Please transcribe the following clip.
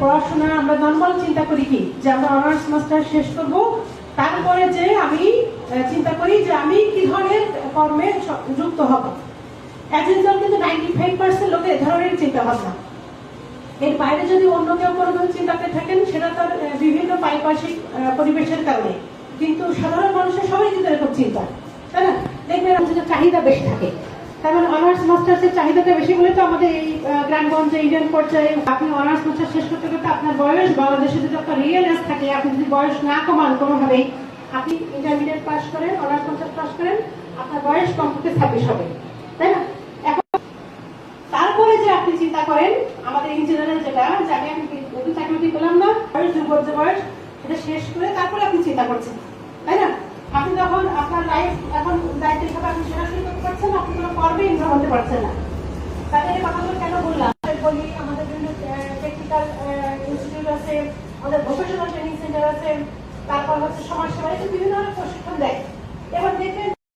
পড়াশোনা, আমরা নর্মাল চিন্তা করি কি? যে আমরা অনার্স মাস্টার শেষ করব, তারপরে যে আমি চিন্তা করি যে আমি কি ধরনের কর্মে যুক্ত হব। ইউজুয়াল কিন্তু নাইনটি ফাইভ পার্সেন্ট লোকের ধরনের চিন্তা ভাবনা। এর বাইরে যদি অন্য কেউ কোনো চিন্তাতে থাকেন, সেটা তার বিভিন্ন পারিপার্শ্বিক পরিবেশের কারণে। কিন্তু সাধারণ মানুষের সবাই কিন্তু এরকম চিন্তা, তাই না? দেখবেন আমাদের চাহিদা বেশি থাকে, তার মানে অনার্স মাস্টার্সের চাহিদাটা বেশি বলে তো আমাদের এই গ্রামগঞ্জে ইন্ডিয়ান পর্যায়ে আপনি অনার্স মাস্টার শেষ করতে করতে আপনার বয়স, বাংলাদেশে যদি আপনার রিয়েল থাকে, আপনি যদি বয়স না কমান কোনোভাবেই, আপনি ইন্টারমিডিয়েট পাস করেন অনার্স মাস্টার পাস করেন, আপনার বয়স কমপক্ষে ছাব্বিশ হবে। তাই না? এখন তারপরে যে আপনি চিন্তা করেন, আমাদের ইঞ্জিনিয়ারের যেটা, যে আমি আমি নতুন চাকরি পেলাম না, বয়স, দুর্বল যে বয়স এটা শেষ করে তারপরে আপনি চিন্তা করছেন। তাই না? আপনি যখন আপনার লাইফ এখন দায়িত্ব হিসাবে আপনি সেটা শুরু করতে পারছেন আপনি কোনো কর্মে ইনভলভ হতে পারছেন না। এই কথাগুলো কেন বললাম আমি বলি আমাদের বিভিন্ন টেকনিক্যাল ইনস্টিটিউট আছে, আমাদের ভোকেশনাল ট্রেনিং সেন্টার আছে, তারপর হচ্ছে সমাজ সেবা এই বিভিন্ন ধরনের